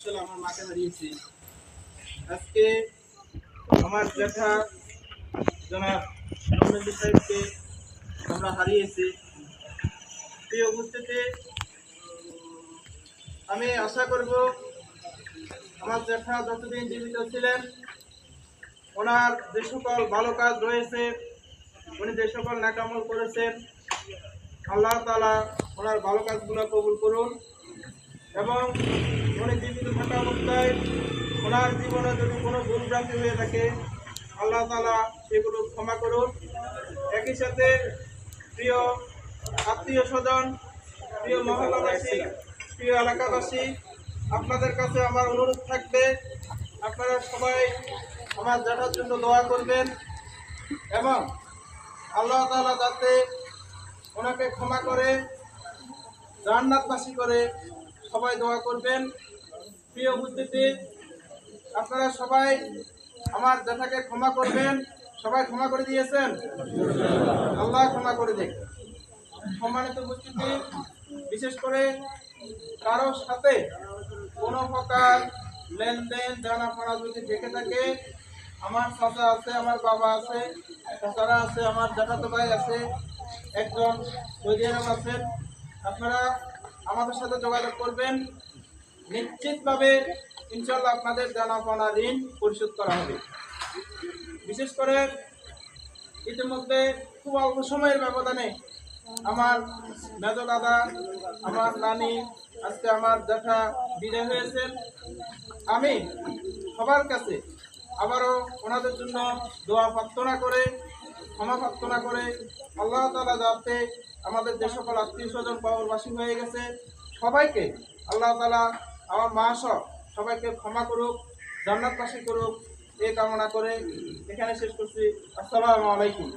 মাকে হারিয়েছি। আজকে আমার জ্যাঠা জনাব সাহেবকে আমরা হারিয়েছি। প্রিয় উপস্থিতি আমি আশা করব আমার জ্যাঠা যতদিন জীবিত ছিলেন, ওনার যে সকল ভালো কাজ রয়েছে, উনি যে সকল নাকামল করেছেন, আল্লাহ তালা ওনার ভালো কাজগুলো কবুল করুন। এবং উনি জীবিত থাকা অবস্থায় ওনার জীবনে যদি কোনো ভুল ভ্রান্তি হয়ে থাকে, আল্লাহ তালা সেগুলো ক্ষমা করুন। একই সাথে প্রিয় আত্মীয় স্বজন, প্রিয় মহল্লাবাসী, প্রিয় এলাকাবাসী, আপনাদের কাছে আমার অনুরোধ থাকবে, আপনারা সবাই আমার জ্যাঠার জন্য দোয়া করবেন এবং আল্লাহ তালা যাতে ওনাকে ক্ষমা করে, জান্নাতবাসী করে সবাই দোয়া করবেন। প্রিয় উপস্থিতি, আপনারা সবাই আমার জ্যাঠাকে ক্ষমা করবেন। সবাই ক্ষমা করে দিয়েছেন? আল্লাহ ক্ষমা করে দেখ সম্মানিত উপস্থিতি, বিশেষ করে কারোর সাথে কোনো প্রকার লেনদেন জানা পড়া যদি দেখে থাকে, আমার চাচা আছে, আমার বাবা আছে, চাচারা আছে, আমার জ্যাঠাতো ভাই আছে, একজন সৌদি আরব আছেন, আপনারা আমাদের সাথে যোগাযোগ করবেন। নিশ্চিতভাবে ইনশাল্লাহ আপনাদের জানা পাওনা ঋণ পরিশোধ করা হবে। বিশেষ করে ইতিমধ্যে খুব অল্প সময়ের ব্যবধানে আমার মেজ দাদা, আমার নানি, আজকে আমার দেখা বিদায় হয়েছেন। আমি সবার কাছে আবারও ওনাদের জন্য দোয়া প্রার্থনা করে ক্ষমা প্রার্থনা করে আল্লাহ তালা যাতে আমাদের যে সকল আত্মীয় স্বজন পাওয়ারবাসী হয়ে গেছে, সবাইকে আল্লাহ তালা আমার মা সহ সবাইকে ক্ষমা করুক, জান্নাতবাসী করুক এ কামনা করে এখানে শেষ করছি। আসসালামু আলাইকুম।